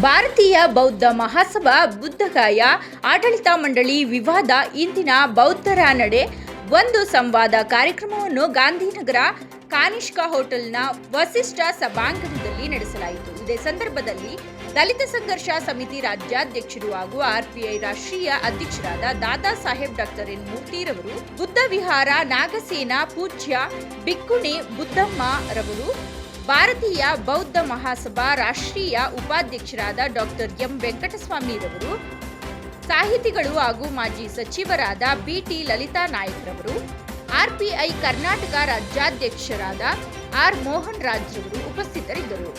ಭಾರತೀಯ ಬೌದ್ಧ ಮಹಾಸಭಾ ಬುದ್ಧಗಾಯ ಆಡಳಿತ ಮಂಡಳಿ ವಿವಾದ ಇಂದಿನ ಬೌದ್ಧರ ನಡೆ. ಒಂದು ಸಂವಾದ ಕಾರ್ಯಕ್ರಮವನ್ನು ಗಾಂಧಿನಗರ ಕಾನಿಷ್ಕ ಹೋಟೆಲ್ನ ವಸಿಷ್ಠ ಸಭಾಂಗಣದಲ್ಲಿ ನಡೆಸಲಾಯಿತು. ಇದೇ ಸಂದರ್ಭದಲ್ಲಿ ದಲಿತ ಸಂಘರ್ಷ ಸಮಿತಿ ರಾಜ್ಯಾಧ್ಯಕ್ಷರು ಹಾಗೂ ಆರ್ಪಿಐ ರಾಷ್ಟ್ರೀಯ ಅಧ್ಯಕ್ಷರಾದ ದಾದಾ ಸಾಹೇಬ್ ಡಾಕ್ಟರ್ ಎನ್ ಮೂರ್ತಿರವರು ಬುದ್ಧ ವಿಹಾರ ನಾಗಸೇನಾ ಪೂಜ್ಯ ಬಿಕ್ಕುಣಿ ಬುದ್ದಮ್ಮ ರವರು ಭಾರತೀಯ ಬೌದ್ಧ ಮಹಾಸಭಾ ರಾಷ್ಟ್ರೀಯ ಉಪಾಧ್ಯಕ್ಷರಾದ ಡಾಕ್ಟರ್ ಎಂ ವೆಂಕಟಸ್ವಾಮಿರವರು ಸಾಹಿತಿಗಳು ಹಾಗೂ ಮಾಜಿ ಸಚಿವರಾದ ಬಿಟಿ ಲಲಿತಾ ನಾಯಕ್ರವರು ಆರ್ಪಿಐ ಕರ್ನಾಟಕ ರಾಜ್ಯಾಧ್ಯಕ್ಷರಾದ ಆರ್ ಮೋಹನ್ ರಾಜ್ರವರು ಉಪಸ್ಥಿತರಿದ್ದರು.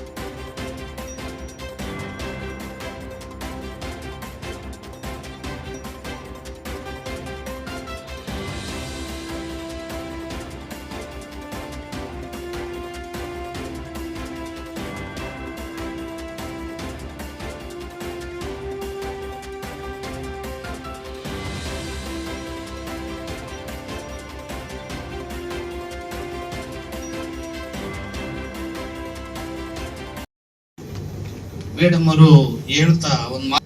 ಮೇಡಮ್ ಅವರು ಹೇಳ್ತಾ ಒಂದು ಮಾ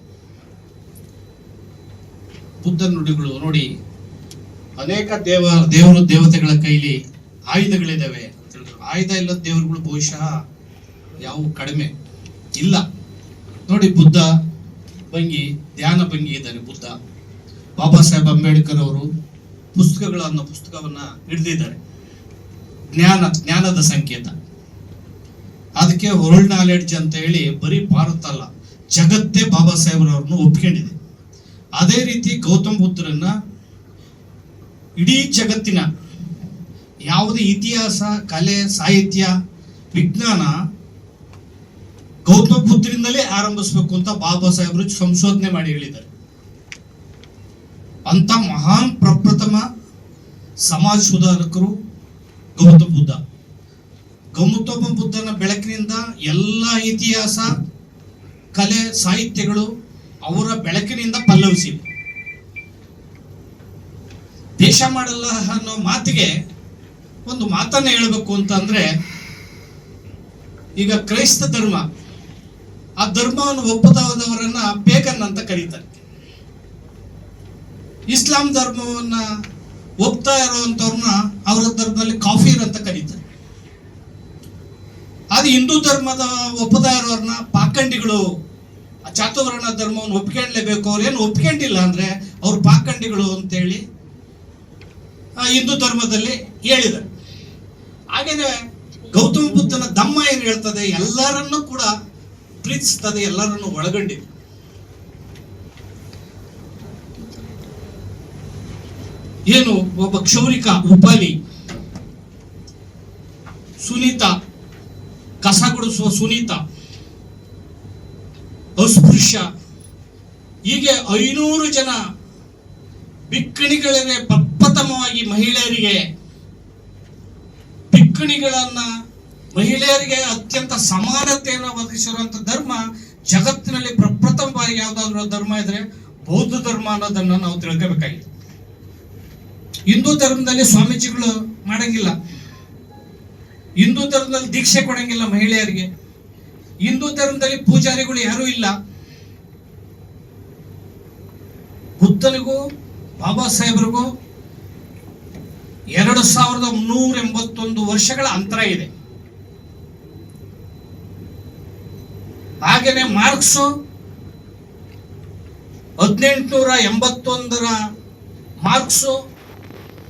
ಬುದ್ಧ ನುಡಿಗಳು ನೋಡಿ, ಅನೇಕ ದೇವ, ದೇವರು ದೇವತೆಗಳ ಕೈಲಿ ಆಯುಧಗಳಿದಾವೆ ಅಂತ ಹೇಳಿದ್ರು ಆಯುಧ ಇಲ್ಲದ ದೇವರುಗಳು ಬಹುಶಃ ಯಾವ ಕಡಿಮೆ ಇಲ್ಲ. ನೋಡಿ, ಬುದ್ಧ ಭಂಗಿ, ಧ್ಯಾನ ಭಂಗಿ ಇದ್ದಾರೆ ಬುದ್ಧ. ಬಾಬಾ ಸಾಹೇಬ್ ಅಂಬೇಡ್ಕರ್ ಅವರು ಪುಸ್ತಕಗಳು ಅನ್ನೋ ಪುಸ್ತಕವನ್ನ ಹಿಡಿದಿದ್ದಾರೆ. ಜ್ಞಾನ, ಜ್ಞಾನದ ಸಂಕೇತ. ಅದಕ್ಕೆ ವರ್ಲ್ಡ್ ನಾಲೆಡ್ಜ್ ಅಂತ ಹೇಳಿ ಬರೀ ಭಾರತ ಅಲ್ಲ, ಜಗತ್ತೇ ಬಾಬಾ ಸಾಹೇಬ್ರವ್ರನ್ನ ಒಪ್ಕೊಂಡಿದೆ. ಅದೇ ರೀತಿ ಗೌತಮ್ ಬುದ್ಧರನ್ನ ಇಡೀ ಜಗತ್ತಿನ ಯಾವುದೇ ಇತಿಹಾಸ, ಕಲೆ, ಸಾಹಿತ್ಯ, ವಿಜ್ಞಾನ ಗೌತಮ ಬುದ್ಧರಿಂದಲೇ ಆರಂಭಿಸಬೇಕು ಅಂತ ಬಾಬಾ ಸಾಹೇಬರು ಸಂಶೋಧನೆ ಮಾಡಿ ಹೇಳಿದ್ದಾರೆ. ಅಂತ ಮಹಾನ್ ಪ್ರಪ್ರಥಮ ಸಮಾಜ ಸುಧಾರಕರು ಗೌತಮ ಬುದ್ಧ. ಗೌತಮ ಬುದ್ಧನ ಬೆಳಕಿನಿಂದ ಎಲ್ಲ ಇತಿಹಾಸ, ಕಲೆ, ಸಾಹಿತ್ಯಗಳು ಅವರ ಬೆಳಕಿನಿಂದ ಪಲ್ಲವಿಸಿವೆ. ದೇಶ ಮಾಡಲ್ಲ ಅನ್ನೋ ಮಾತಿಗೆ ಒಂದು ಮಾತನ್ನ ಹೇಳಬೇಕು ಅಂತಂದ್ರೆ ಈಗ ಕ್ರೈಸ್ತ ಧರ್ಮ, ಆ ಧರ್ಮವನ್ನು ಒಪ್ಪದವರನ್ನ ಪೇಗನ್ ಅಂತ ಕರೀತಾರೆ. ಇಸ್ಲಾಂ ಧರ್ಮವನ್ನ ಒಪ್ತಾ ಇರುವಂತವ್ರನ್ನ ಅವರ ಧರ್ಮದಲ್ಲಿ ಕಾಫೀರ್ ಅಂತ ಕರೀತಾರೆ. ಅದು ಹಿಂದೂ ಧರ್ಮದ ಒಪ್ಪದ ಇರೋರ್ನ ಪಾಖಂಡಿಗಳು ಚಾತುವರ್ಣ ಧರ್ಮವನ್ನು ಒಪ್ಕೊಂಡ್ಲೇಬೇಕು ಅವ್ರು ಏನು ಒಪ್ಕೊಂಡಿಲ್ಲ ಅಂದ್ರೆ ಅವ್ರು ಪಾಖಂಡಿಗಳು ಅಂತೇಳಿ ಹಿಂದೂ ಧರ್ಮದಲ್ಲಿ ಹೇಳಿದ್ದಾರೆ. ಹಾಗೇನೆ ಗೌತಮ ಬುದ್ಧನ ದಮ್ಮ ಏನು ಹೇಳ್ತದೆ, ಎಲ್ಲರನ್ನೂ ಕೂಡ ಪ್ರೀತಿಸ್ತದೆ, ಎಲ್ಲರನ್ನು ಒಳಗೊಂಡಿದೆ. ಏನು ಒಬ್ಬ ಕ್ಷೌರಿಕ ಉಪಾಲಿ, ಸುನೀತಾ ಗುಡಿಸುವ ಸುನೀತ, ಅಸ್ಪೃಶ್ಯ. ಹೀಗೆ ಐನೂರು ಜನ ಬಿಕ್ಕಣಿಗಳೇ ಪ್ರಪ್ರಥಮವಾಗಿ ಮಹಿಳೆಯರಿಗೆ, ಬಿಕ್ಕಣಿಗಳನ್ನ ಮಹಿಳೆಯರಿಗೆ ಅತ್ಯಂತ ಸಮಾನತೆಯನ್ನು ಒದಗಿಸಿರುವಂತ ಧರ್ಮ ಜಗತ್ತಿನಲ್ಲಿ ಪ್ರಪ್ರಥಮವಾಗಿ ಯಾವ್ದಾದ್ರು ಧರ್ಮ ಇದ್ರೆ ಬೌದ್ಧ ಧರ್ಮ ಅನ್ನೋದನ್ನ ನಾವು ತಿಳ್ಕೋಬೇಕಾಗಿದೆ. ಹಿಂದೂ ಧರ್ಮದಲ್ಲಿ ಸ್ವಾಮೀಜಿಗಳು ಮಾಡಂಗಿಲ್ಲ. ಹಿಂದೂ ಧರ್ಮದಲ್ಲಿ ದೀಕ್ಷೆ ಕೊಡಂಗಿಲ್ಲ ಮಹಿಳೆಯರಿಗೆ. ಹಿಂದೂ ಧರ್ಮದಲ್ಲಿ ಪೂಜಾರಿಗಳು ಯಾರೂ ಇಲ್ಲ. ಬುದ್ಧನಿಗೂ, ಬಾಬಾ ಸಾಹೇಬ್ರಿಗೂ ಎರಡು ಸಾವಿರದ ಮುನ್ನೂರ ಎಂಬತ್ತೊಂದು ವರ್ಷಗಳ ಅಂತರ ಇದೆ. ಹಾಗೇನೆ ಮಾರ್ಕ್ಸು ಹದಿನೆಂಟುನೂರ ಎಂಬತ್ತೊಂದರ ಮಾರ್ಕ್ಸು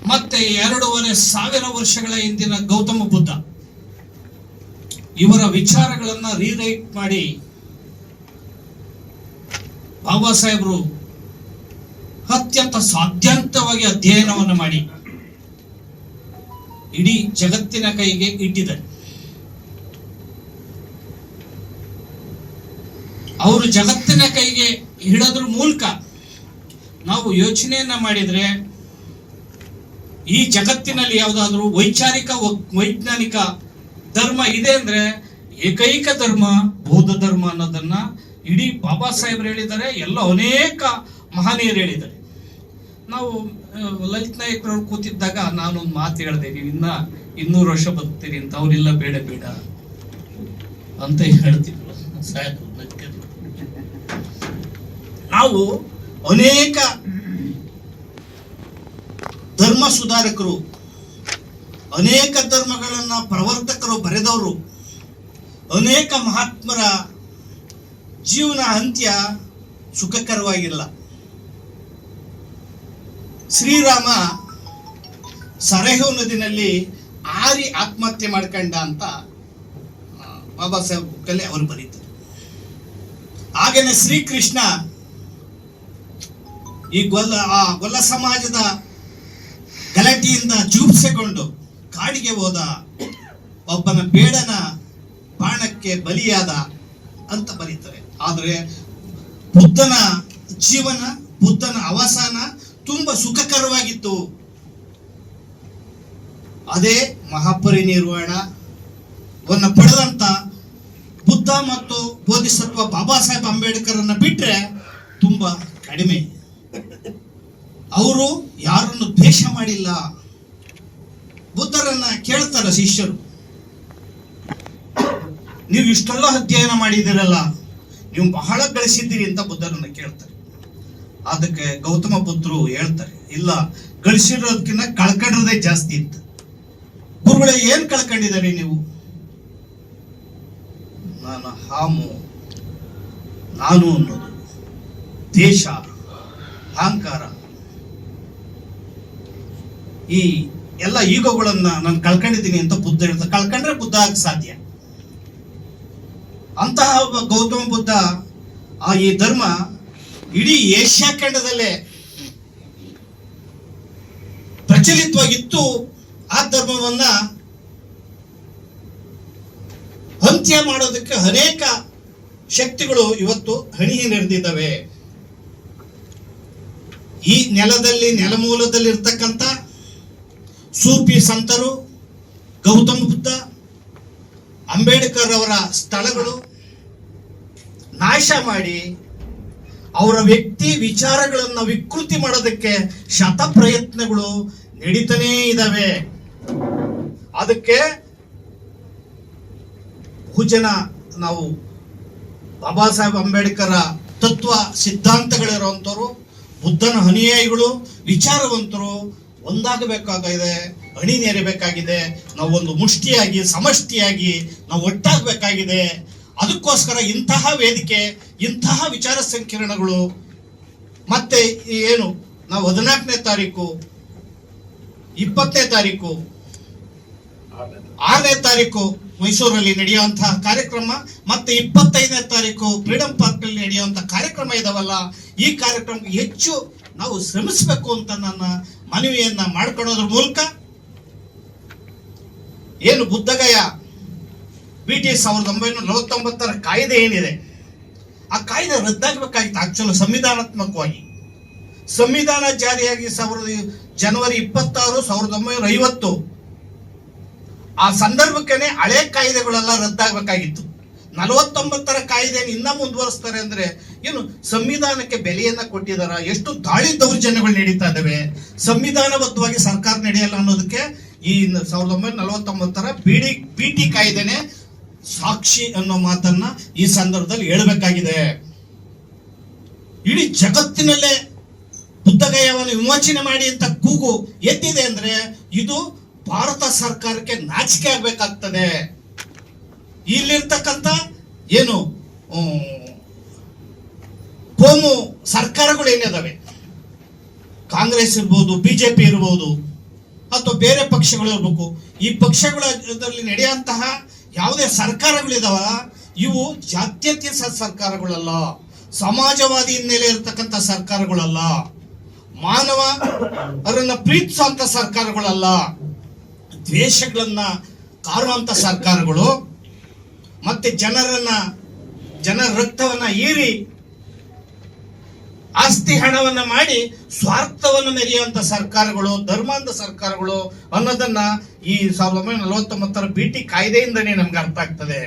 ಮತ್ತೆ ಎರಡೂವರೆ ಸಾವಿರ ವರ್ಷಗಳ ಹಿಂದಿನ ಗೌತಮ ಬುದ್ಧ. ಇವರ ವಿಚಾರಗಳನ್ನ ರೀರೈಟ್ ಮಾಡಿ ಬಾಬಾ ಸಾಹೇಬರು ಅತ್ಯಂತ ಸಾಧ್ಯಂತವಾಗಿ ಅಧ್ಯಯನವನ್ನು ಮಾಡಿ. ಇಡೀ ಜಗತ್ತಿನ ಕೈಗೆ ಇಟ್ಟಿದ್ದಾರೆ. ಅವರು ಜಗತ್ತಿನ ಕೈಗೆ ಹಿಡೋದ್ರ ಮೂಲಕ ನಾವು ಯೋಚನೆಯನ್ನ ಮಾಡಿದ್ರೆ ಈ ಜಗತ್ತಿನಲ್ಲಿ ಯಾವುದಾದ್ರೂ ವೈಚಾರಿಕ ವೈಜ್ಞಾನಿಕ ಧರ್ಮ ಇದೆ ಅಂದ್ರೆ ಏಕೈಕ ಧರ್ಮ, ಬೌದ್ಧ ಧರ್ಮ ಅನ್ನೋದನ್ನ ಇಡೀ ಬಾಬಾ ಸಾಹೇಬ್ರು ಹೇಳಿದ್ದಾರೆ, ಎಲ್ಲ ಅನೇಕ ಮಹನೀಯರು ಹೇಳಿದ್ದಾರೆ. ನಾವು ಲಲಿತ್ ನಾಯಕರವ್ರು ಕೂತಿದ್ದಾಗ ನಾನೊಂದು ಮಾತು ಹೇಳಿದೆ, ನೀವು ಇನ್ನ ಇನ್ನೂರು ವರ್ಷ ಬದುಕ್ತೀರಿ ಅಂತ ಅವ್ರಿಲ್ಲ ಬೇಡ ಬೇಡ ಅಂತ ಹೇಳ್ತಿದ್ರು. ನಾವು ಅನೇಕ ಧರ್ಮ ಸುಧಾರಕರು ಅನೇಕ ಧರ್ಮಗಳನ್ನ ಪ್ರವರ್ತಕರು ಬರೆದವರು. ಅನೇಕ ಮಹಾತ್ಮರ ಜೀವನ ಅಂತ್ಯ ಸುಖಕರವಾಗಿಲ್ಲ. ಶ್ರೀರಾಮ ಸರೆಹು ನದಿನಲ್ಲಿ ಆರಿ ಆತ್ಮಹತ್ಯೆ ಮಾಡ್ಕೊಂಡ ಅಂತ ಬಾಬಾ ಸಾಹೇಬ್ ಬುಕ್ಕಲ್ಲಿ ಅವರು ಬರೀತಾರೆ. ಹಾಗೇನೆ ಶ್ರೀಕೃಷ್ಣ ಈ ಗೊಲ್ಲ ಆ ಗೊಲ್ಲ ಸಮಾಜದ ಗಲಾಟೆಯಿಂದ ಜೂಪ್ಸೆಕೊಂಡು ಕಾಡಿಗೆ ಹೋದ ಒಬ್ಬನ ಬೇಡನ ಬಾಣಕ್ಕೆ ಬಲಿಯಾದ ಅಂತ ಬರೀತಾರೆ. ಆದರೆ ಬುದ್ಧನ ಜೀವನ, ಬುದ್ಧನ ಅವಸಾನ ತುಂಬಾ ಸುಖಕರವಾಗಿತ್ತು. ಅದೇ ಮಹಾಪರಿನಿರ್ವಾಣವನ್ನು ಪಡೆದಂತ ಬುದ್ಧ ಮತ್ತು ಬೋಧಿಸತ್ವ ಬಾಬಾ ಸಾಹೇಬ್ ಅಂಬೇಡ್ಕರ್ ಬಿಟ್ರೆ ತುಂಬಾ ಕಡಿಮೆ. ಅವರು ಯಾರನ್ನು ದ್ವೇಷ ಮಾಡಿಲ್ಲ. ಬುದ್ಧರನ್ನ ಕೇಳ್ತಾರ ಶಿಷ್ಯರು. ನೀವು ಇಷ್ಟೆಲ್ಲ ಅಧ್ಯಯನ ಮಾಡಿದಿರಲ್ಲ ನೀವು ಬಹಳ ಗಳಿಸಿದ್ದೀರಿ ಅಂತ ಬುದ್ಧರನ್ನ ಕೇಳ್ತಾರೆ. ಅದಕ್ಕೆ ಗೌತಮ ಪುತ್ರರು ಹೇಳ್ತಾರೆ, ಇಲ್ಲ ಗಳಿಸಿರೋದಕ್ಕಿಂತ ಕಳ್ಕೊಂಡ್ರದೇ ಜಾಸ್ತಿ ಇತ್ತು. ಗುರುಗಳೇ ಏನ್ ಕಳ್ಕೊಂಡಿದ್ದಾರೆ ನೀವು? ನಾನು ಹಾಮು, ನಾನು ಅನ್ನೋದು. ದೇಶ, ಅಹಂಕಾರ. ಈ ಎಲ್ಲ ಈಗೋಗಳನ್ನ ನಾನು ಕಳ್ಕೊಂಡಿದ್ದೀನಿ ಅಂತ ಬುದ್ಧ ಹೇಳ್ತಾರೆ. ಕಳ್ಕೊಂಡ್ರೆ ಬುದ್ಧ ಆಗ ಸಾಧ್ಯ. ಅಂತಹ ಒಬ್ಬ ಗೌತಮ ಬುದ್ಧ ಆ ಈ ಧರ್ಮ ಇಡೀ ಏಷ್ಯಾ ಖಂಡದಲ್ಲೇ ಪ್ರಚಲಿತವಾಗಿತ್ತು. ಆ ಧರ್ಮವನ್ನ ಅಂತ್ಯ ಮಾಡೋದಕ್ಕೆ ಅನೇಕ ಶಕ್ತಿಗಳು ಇವತ್ತು ಹಣಿಗೆ ನಡೆದಿದ್ದಾವೆ ಈ ನೆಲದಲ್ಲಿ ನೆಲಮೂಲದಲ್ಲಿ ಇರ್ತಕ್ಕಂಥ ಸೂಫಿ ಸಂತರು, ಗೌತಮ ಬುದ್ಧ, ಅಂಬೇಡ್ಕರ್ ಅವರ ಸ್ಥಳಗಳು ನಾಶ ಮಾಡಿ ಅವರ ವ್ಯಕ್ತಿ ವಿಚಾರಗಳನ್ನ ವಿಕೃತಿ ಮಾಡೋದಕ್ಕೆ ಶತ ಪ್ರಯತ್ನಗಳು ನಡೀತಾನೇ ಇದ್ದಾವೆ ಅದಕ್ಕೆ ಬಹುಜನ ನಾವು ಬಾಬಾ ಸಾಹೇಬ್ ಅಂಬೇಡ್ಕರ ತತ್ವ ಸಿದ್ಧಾಂತಗಳಿರುವಂಥವ್ರು, ಬುದ್ಧನ ಅನುಯಾಯಿಗಳು, ವಿಚಾರವಂತರು ಒಂದಾಗಬೇಕಾಗಿದೆ ಅಣಿ ನೆರಬೇಕಾಗಿದೆ ನಾವು ಒಂದು ಮುಷ್ಟಿಯಾಗಿ, ಸಮಷ್ಟಿಯಾಗಿ, ನಾವು ಒಟ್ಟಾಗಬೇಕಾಗಿದೆ. ಅದಕ್ಕೋಸ್ಕರ ಇಂತಹ ವೇದಿಕೆ, ಇಂತಹ ವಿಚಾರ ಸಂಕಿರಣಗಳು, ಮತ್ತೆ ಏನು, ನಾವು ಹದಿನಾಲ್ಕನೇ ತಾರೀಕು, ಇಪ್ಪತ್ತನೇ ತಾರೀಕು, ಆರನೇ ತಾರೀಕು ಮೈಸೂರಲ್ಲಿ ನಡೆಯುವಂತಹ ಕಾರ್ಯಕ್ರಮ, ಮತ್ತೆ ಇಪ್ಪತ್ತೈದನೇ ತಾರೀಕು ಫ್ರೀಡಂ ಪಾರ್ಕ್ನಲ್ಲಿ ನಡೆಯುವಂತಹ ಕಾರ್ಯಕ್ರಮ ಇದಾವಲ್ಲ, ಈ ಕಾರ್ಯಕ್ರಮಕ್ಕೆ ಹೆಚ್ಚು ನಾವು ಶ್ರಮಿಸಬೇಕು ಅಂತ ನನ್ನ ಮನವಿಯನ್ನ ಮಾಡ್ಕೊಳ್ಳೋದ್ರ ಮೂಲಕ ಏನು ಬುದ್ಧಗಯ ಬಿ ಟಿ ಸಾವಿರದ ಒಂಬೈನೂರ ನಲವತ್ತೊಂಬತ್ತರ ಕಾಯ್ದೆ ಏನಿದೆ, ಆ ಕಾಯ್ದೆ ರದ್ದಾಗಬೇಕಾಗಿತ್ತು ಆಕ್ಚುಲ್ ಸಂವಿಧಾನಾತ್ಮಕವಾಗಿ. ಸಂವಿಧಾನ ಜಾರಿಯಾಗಿ ಸಾವಿರದ ಜನವರಿ ಇಪ್ಪತ್ತಾರು, ಸಾವಿರದ ಒಂಬೈನೂರ ಐವತ್ತು. ಆ ಸಂದರ್ಭಕ್ಕೆ ಹಳೆ ಕಾಯ್ದೆಗಳೆಲ್ಲ ರದ್ದಾಗಬೇಕಾಗಿತ್ತು. ನಲವತ್ತೊಂಬತ್ತರ ಕಾಯ್ದೆಯನ್ನು ಇನ್ನ ಮುಂದುವರಿಸ್ತಾರೆ ಅಂದ್ರೆ ಏನು, ಸಂವಿಧಾನಕ್ಕೆ ಬೆಲೆಯನ್ನ ಕೊಟ್ಟಿದಾರ? ಎಷ್ಟು ದಾಳಿ ದೌರ್ಜನ್ಯಗಳು ನಡೀತಾ ಇದಾವೆ? ಸಂವಿಧಾನಬದ್ಧವಾಗಿ ಸರ್ಕಾರ ನಡೆಯಲ್ಲ ಅನ್ನೋದಕ್ಕೆ ಈ ಸಾವಿರದ ಒಂಬೈನೂರ ನಲವತ್ತೊಂಬತ್ತರ ಬಿಡಿ ಬಿ ಟಿ ಕಾಯ್ದೆನೆ ಸಾಕ್ಷಿ ಅನ್ನೋ ಮಾತನ್ನ ಈ ಸಂದರ್ಭದಲ್ಲಿ ಹೇಳಬೇಕಾಗಿದೆ. ಇಡೀ ಜಗತ್ತಿನಲ್ಲೇ ಬುದ್ಧಗಯವನ್ನು ವಿಮೋಚನೆ ಮಾಡಿ ಅಂತ ಕೂಗು ಎತ್ತಿದೆ ಅಂದ್ರೆ ಇದು ಭಾರತ ಸರ್ಕಾರಕ್ಕೆ ನಾಚಿಕೆ ಆಗ್ಬೇಕಾಗ್ತದೆ. ಇಲ್ಲಿರ್ತಕ್ಕಂಥ ಏನು ಕೋಮು ಸರ್ಕಾರಗಳು ಏನಿದಾವೆ? ಕಾಂಗ್ರೆಸ್ ಇರ್ಬೋದು, ಬಿಜೆಪಿ ಇರ್ಬೋದು, ಅಥವಾ ಬೇರೆ ಪಕ್ಷಗಳು ಇರ್ಬೇಕು. ಈ ಪಕ್ಷಗಳಲ್ಲಿ ನಡೆಯುವಂತಹ ಯಾವುದೇ ಸರ್ಕಾರಗಳಿದಾವ? ಇವು ಜಾತ್ಯತೀತ ಸರ್ಕಾರಗಳಲ್ಲ. ಸಮಾಜವಾದಿ ಹಿನ್ನೆಲೆ ಇರತಕ್ಕಂಥ ಸರ್ಕಾರಗಳಲ್ಲ. ಮಾನವ ಅವರನ್ನ ಪ್ರೀತಿಸುವಂತ ಸರ್ಕಾರಗಳಲ್ಲ. ದ್ವೇಷಗಳನ್ನ ಕಾರುವಂತ ಸರ್ಕಾರಗಳು ಮತ್ತೆ ಜನರನ್ನ ಜನರ ರಕ್ತವನ್ನ ಹೀರಿ ಆಸ್ತಿ ಹಣವನ್ನ ಮಾಡಿ ಸ್ವಾರ್ಥವನ್ನು ಮೆರೆಯುವಂತ ಸರ್ಕಾರಗಳು, ಧರ್ಮಾಂಧ ಸರ್ಕಾರಗಳು ಅನ್ನೋದನ್ನ ಈ ಸಾವಿರದ ಒಂಬೈನೂರ ನಲವತ್ತೊಂಬತ್ತರ ಬಿ ಕಾಯ್ದೆಯಿಂದನೇ ನಮ್ಗೆ ಅರ್ಥ ಆಗ್ತದೆ.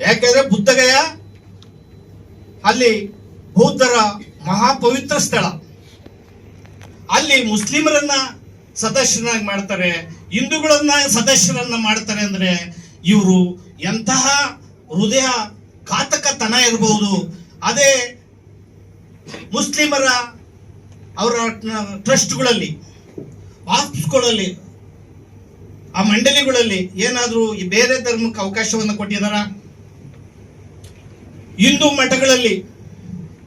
ಯಾಕೆಂದ್ರೆ ಬುದ್ಧಗಯ ಅಲ್ಲಿ ಬೌದ್ಧರ ಮಹಾಪವಿತ್ರ ಸ್ಥಳ. ಅಲ್ಲಿ ಮುಸ್ಲಿಮರನ್ನ ಸದಸ್ಯರನ್ನಾಗಿ ಮಾಡ್ತಾರೆ, ಹಿಂದೂಗಳನ್ನ ಸದಸ್ಯರನ್ನ ಮಾಡ್ತಾರೆ ಅಂದ್ರೆ ಇವರು ಎಂತಹ ಹೃದಯ ಘಾತಕತನ ಇರಬಹುದು ಅದೇ ಮುಸ್ಲಿಮರ ಅವರ ಟ್ರಸ್ಟ್ಗಳಲ್ಲಿ ಆಫೀಸ್ಗಳಲ್ಲಿ ಆ ಮಂಡಳಿಗಳಲ್ಲಿ ಏನಾದರೂ ಈ ಬೇರೆ ಧರ್ಮಕ್ಕೆ ಅವಕಾಶವನ್ನು ಕೊಟ್ಟಿದಾರ ಹಿಂದೂ ಮಠಗಳಲ್ಲಿ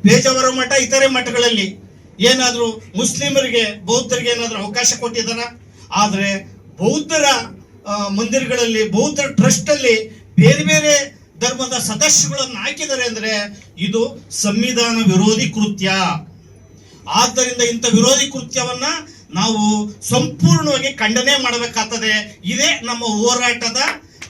ಬೇಜವರ ಮಠ, ಇತರೆ ಮಠಗಳಲ್ಲಿ ಏನಾದರೂ ಮುಸ್ಲಿಮರಿಗೆ, ಬೌದ್ಧರಿಗೆ ಏನಾದರೂ ಅವಕಾಶ ಕೊಟ್ಟಿದಾರ ಆದರೆ ಬೌದ್ಧರ ಮಂದಿರಗಳಲ್ಲಿ ಬೌದ್ಧ ಟ್ರಸ್ಟ್ ಅಲ್ಲಿ ಬೇರೆ ಬೇರೆ ಧರ್ಮದ ಸದಸ್ಯಗಳನ್ನು ಹಾಕಿದ್ದಾರೆ ಅಂದ್ರೆ ಇದು ಸಂವಿಧಾನ ವಿರೋಧಿ ಕೃತ್ಯ. ಆದ್ದರಿಂದ ಇಂಥ ವಿರೋಧಿ ಕೃತ್ಯವನ್ನ ನಾವು ಸಂಪೂರ್ಣವಾಗಿ ಖಂಡನೆ ಮಾಡಬೇಕಾಗ್ತದೆ. ಇದೇ ನಮ್ಮ ಹೋರಾಟದ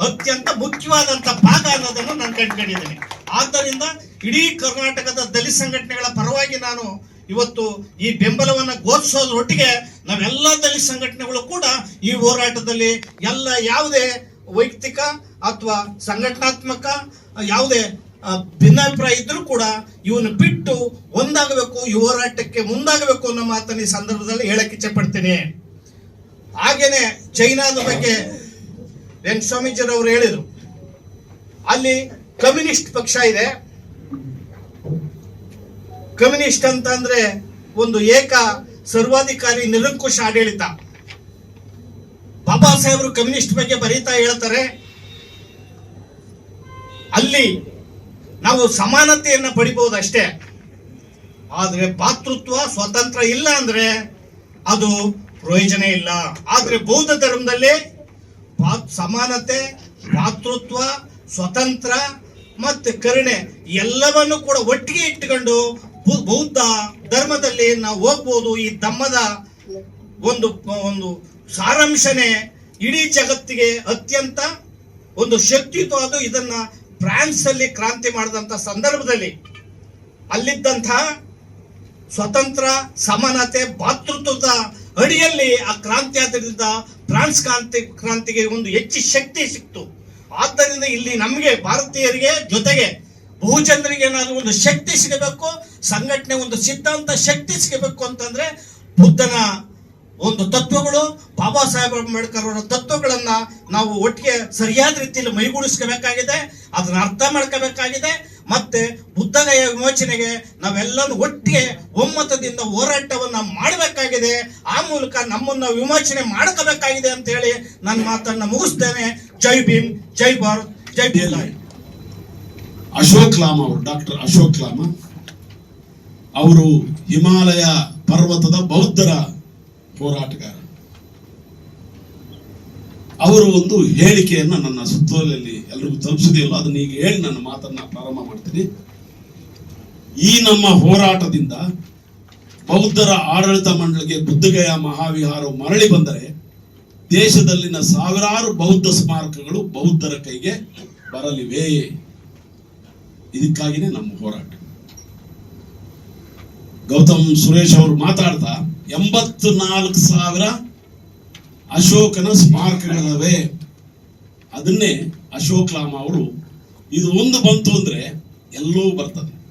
ಅತ್ಯಂತ ಮುಖ್ಯವಾದಂತ ಭಾಗ ಅನ್ನೋದನ್ನು ನಾನು ಕಂಡುಕೊಂಡಿದ್ದೇನೆ. ಆದ್ದರಿಂದ ಇಡೀ ಕರ್ನಾಟಕದ ದಲಿತ ಸಂಘಟನೆಗಳ ಪರವಾಗಿ ನಾನು ಇವತ್ತು ಈ ಬೆಂಬಲವನ್ನು ಘೋಷಿಸೋದ್ರೊಟ್ಟಿಗೆ ನಾವೆಲ್ಲ ದಲಿತ ಸಂಘಟನೆಗಳು ಕೂಡ ಈ ಹೋರಾಟದಲ್ಲಿ ಎಲ್ಲ ಯಾವುದೇ ವೈಯಕ್ತಿಕ ಅಥವಾ ಸಂಘಟನಾತ್ಮಕ ಯಾವುದೇ ಭಿನ್ನಾಭಿಪ್ರಾಯ ಇದ್ರೂ ಕೂಡ ಇವನು ಬಿಟ್ಟು ಒಂದಾಗಬೇಕು, ಈ ಹೋರಾಟಕ್ಕೆ ಮುಂದಾಗಬೇಕು ಅನ್ನೋ ಮಾತನ್ನ ಈ ಸಂದರ್ಭದಲ್ಲಿ ಹೇಳಕ್ಕೆ ಇಚ್ಛೆ ಪಡ್ತೀನಿ ಹಾಗೇನೆ ಚೈನಾದ ಬಗ್ಗೆ ವೆಂಕಟ ಸ್ವಾಮೀಜಿರವರು ಹೇಳಿದ್ರು. ಅಲ್ಲಿ ಕಮ್ಯುನಿಸ್ಟ್ ಪಕ್ಷ ಇದೆ. ಕಮ್ಯುನಿಸ್ಟ್ ಅಂತ ಅಂದ್ರೆ ಒಂದು ಏಕ ಸರ್ವಾಧಿಕಾರಿ ನಿರಂಕುಶ ಆಡಳಿತ. ಬಾಬಾ ಸಾಹೇಬರು ಕಮ್ಯುನಿಸ್ಟ್ ಬಗ್ಗೆ ಬರೀತಾ ಹೇಳ್ತಾರೆ. ಅಲ್ಲಿ ನಾವು ಸಮಾನತೆಯನ್ನು ಪಡಿಬಹುದು ಅಷ್ಟೇ ಆದರೆ ಭಾತೃತ್ವ ಸ್ವತಂತ್ರ ಇಲ್ಲ ಅಂದ್ರೆ ಅದು ಪ್ರಯೋಜನ ಇಲ್ಲ. ಆದರೆ ಬೌದ್ಧ ಧರ್ಮದಲ್ಲಿ ಸಮಾನತೆ, ಭಾತೃತ್ವ, ಸ್ವತಂತ್ರ ಮತ್ತು ಕರುಣೆ ಎಲ್ಲವನ್ನು ಕೂಡ ಒಟ್ಟಿಗೆ ಇಟ್ಟುಕೊಂಡು ಬೌದ್ಧ ಧರ್ಮದಲ್ಲಿ ನಾವು ಹೋಗ್ಬೋದು. ಈ ಧಮ್ಮದ ಒಂದು ಒಂದು ಸಾರಾಂಶನೇ ಇಡೀ ಜಗತ್ತಿಗೆ ಅತ್ಯಂತ ಒಂದು ಶಕ್ತಿಯುತವಾದ ಇದನ್ನ ಫ್ರಾನ್ಸ್ ಅಲ್ಲಿ ಕ್ರಾಂತಿ ಮಾಡಿದಂತ ಸಂದರ್ಭದಲ್ಲಿ ಅಲ್ಲಿದ್ದಂತಹ ಸ್ವತಂತ್ರ, ಸಮಾನತೆ, ಭಾತೃತ್ವದ ಅಡಿಯಲ್ಲಿ ಆ ಕ್ರಾಂತಿ ಆದ್ದರಿಂದ ಫ್ರಾನ್ಸ್ ಕ್ರಾಂತಿ, ಕ್ರಾಂತಿಗೆ ಒಂದು ಹೆಚ್ಚು ಶಕ್ತಿ ಸಿಕ್ತು. ಆದ್ದರಿಂದ ಇಲ್ಲಿ ನಮಗೆ ಭಾರತೀಯರಿಗೆ ಜೊತೆಗೆ ಬಹುಜನರಿಗೆ ಏನಾದರೂ ಒಂದು ಶಕ್ತಿ ಸಿಗಬೇಕು, ಸಂಘಟನೆ ಒಂದು ಸಿದ್ಧಾಂತ ಶಕ್ತಿ ಸಿಗಬೇಕು ಅಂತಂದ್ರೆ ಬುದ್ಧನ ಒಂದು ತತ್ವಗಳು ಬಾಬಾ ಸಾಹೇಬ್ ಅಂಬೇಡ್ಕರ್ ಅವರ ತತ್ವಗಳನ್ನ ನಾವು ಒಟ್ಟಿಗೆ ಸರಿಯಾದ ರೀತಿಯಲ್ಲಿ ಮೈಗೂಡಿಸ್ಕೋಬೇಕಾಗಿದೆ ಅದನ್ನ ಅರ್ಥ ಮಾಡ್ಕೋಬೇಕಾಗಿದೆ ಮತ್ತೆ ಬುದ್ಧಗಯ ವಿಮೋಚನೆಗೆ ನಾವೆಲ್ಲರೂ ಒಟ್ಟಿಗೆ ಒಮ್ಮತದಿಂದ ಹೋರಾಟವನ್ನ ಮಾಡಬೇಕಾಗಿದೆ. ಆ ಮೂಲಕ ನಮ್ಮನ್ನ ವಿಮೋಚನೆ ಮಾಡ್ಕೋಬೇಕಾಗಿದೆ ಅಂತ ಹೇಳಿ ನನ್ನ ಮಾತನ್ನ ಮುಗಿಸ್ತೇನೆ. ಜೈ ಭೀಮ್ ಜೈ ಭಾರತ್ ಜೈ ಭೀಮ್ ಅಶೋಕ್ ಲಾಮ ಅವರು ಡಾಕ್ಟರ್ ಅಶೋಕ್ ಲಾಮ. ಅವರು ಹಿಮಾಲಯ ಪರ್ವತದ ಬೌದ್ಧರ ಹೋರಾಟಗಾರ. ಅವರು ಒಂದು ಹೇಳಿಕೆಯನ್ನ ನನ್ನ ಸುತ್ತೋಲೆಯಲ್ಲಿ ಎಲ್ರಿಗೂ ತಲುಪಿಸಿದೆಯಲ್ಲ ಅದನ್ನ ಈಗ ಹೇಳಿ ನನ್ನ ಮಾತನ್ನ ಪ್ರಾರಂಭ ಮಾಡ್ತೀನಿ. ಈ ನಮ್ಮ ಹೋರಾಟದಿಂದ ಬೌದ್ಧರ ಆಡಳಿತ ಮಂಡಳಿಗೆ ಬುದ್ಧಗಯ ಮಹಾವಿಹಾರವು ಮರಳಿ ಬಂದರೆ ದೇಶದಲ್ಲಿನ ಸಾವಿರಾರು ಬೌದ್ಧ ಸ್ಮಾರಕಗಳು ಬೌದ್ಧರ ಕೈಗೆ ಬರಲಿವೆ. ಇದಕ್ಕಾಗಿನೇ ನಮ್ಮ ಹೋರಾಟ. ಗೌತಮ್ ಸುರೇಶ್ ಅವರು ಮಾತಾಡ್ತಾ ಎಂಬತ್ತು ನಾಲ್ಕು ಸಾವಿರ ಅಶೋಕನ ಸ್ಮಾರಕಗಳಿವೆ. ಅದನ್ನೇ ಅಶೋಕ್ ಲಾಮ ಅವರು ಇದು ಒಂದು ಬಂತು ಅಂದ್ರೆ ಎಲ್ಲೂ ಬರ್ತದೆ.